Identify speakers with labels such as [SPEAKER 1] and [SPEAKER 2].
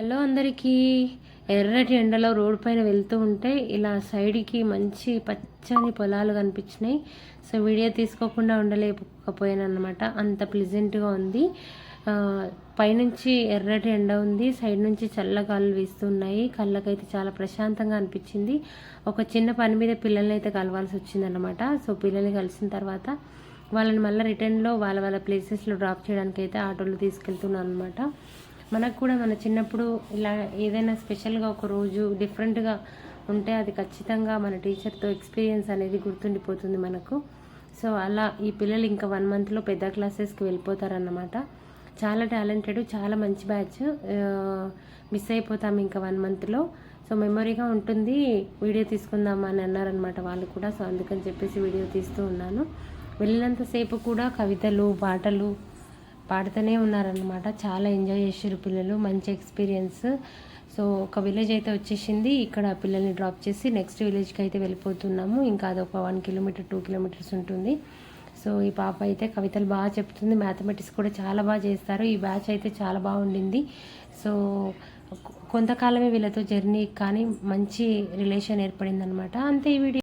[SPEAKER 1] Hello అందరికీ. ఎర్రటి ఎండలో రోడ్ పైన వెళ్తూ ఉంటే ఇలా సైడ్కి మంచి పచ్చని పొలాలు కనిపించినాయి. సో వీడియో తీసుకోకుండా ఉండలేకపోయాను అనమాట అంత ప్లెజెంట్గా ఉంది. పైనుంచి ఎర్రటి ఎండ ఉంది. సైడ్ నుంచి చల్లగాలు వీస్తున్నాయి. కళ్ళకైతే చాలా ప్రశాంతంగా అనిపించింది. ఒక చిన్న పని మీద పిల్లల్ని అయితే కలవాల్సి వచ్చిందనమాట సో పిల్లల్ని కలిసిన తర్వాత వాళ్ళని మళ్ళీ రిటర్న్లో వాళ్ళ వాళ్ళ ప్లేసెస్లో డ్రాప్ చేయడానికి అయితే ఆటోలో తీసుకెళ్తున్నాను అనమాట మనకు కూడా మన చిన్నప్పుడు ఇలా ఏదైనా స్పెషల్గా ఒక రోజు డిఫరెంట్గా ఉంటే అది ఖచ్చితంగా మన టీచర్తో ఎక్స్పీరియన్స్ అనేది గుర్తుండిపోతుంది మనకు. సో అలా ఈ పిల్లలు ఇంకా వన్ మంత్లో పెద్ద క్లాసెస్కి వెళ్ళిపోతారన్నమాట. చాలా టాలెంటెడ్ చాలా మంచి బ్యాచ్. మిస్ అయిపోతాం ఇంకా వన్ మంత్లో. సో మెమొరీగా ఉంటుంది. వీడియో తీసుకుందామా అని అన్నారనమాట వాళ్ళు కూడా. సో అందుకని చెప్పేసి వీడియో తీస్తూ ఉన్నాను. వెళ్ళినంతసేపు కూడా కవితలు పాటలు పాడుతూనే ఉన్నారనమాట చాలా ఎంజాయ్ చేసారు పిల్లలు మంచి ఎక్స్పీరియన్స్. సో ఒక విలేజ్ అయితే వచ్చేసింది. ఇక్కడ పిల్లల్ని డ్రాప్ చేసి నెక్స్ట్ విలేజ్కి అయితే వెళ్ళిపోతున్నాము. ఇంకా అదొక వన్ కిలోమీటర్ టూ కిలోమీటర్స్ ఉంటుంది. సో ఈ పాప అయితే కవితలు బాగా చెప్తుంది. మ్యాథమెటిక్స్ కూడా చాలా బాగా చేస్తారు. ఈ బ్యాచ్ అయితే చాలా బాగుండింది. సో కొంతకాలమే వీళ్ళతో జర్నీ కానీ మంచి రిలేషన్ ఏర్పడింది అనమాట అంతే ఈ వీడియో.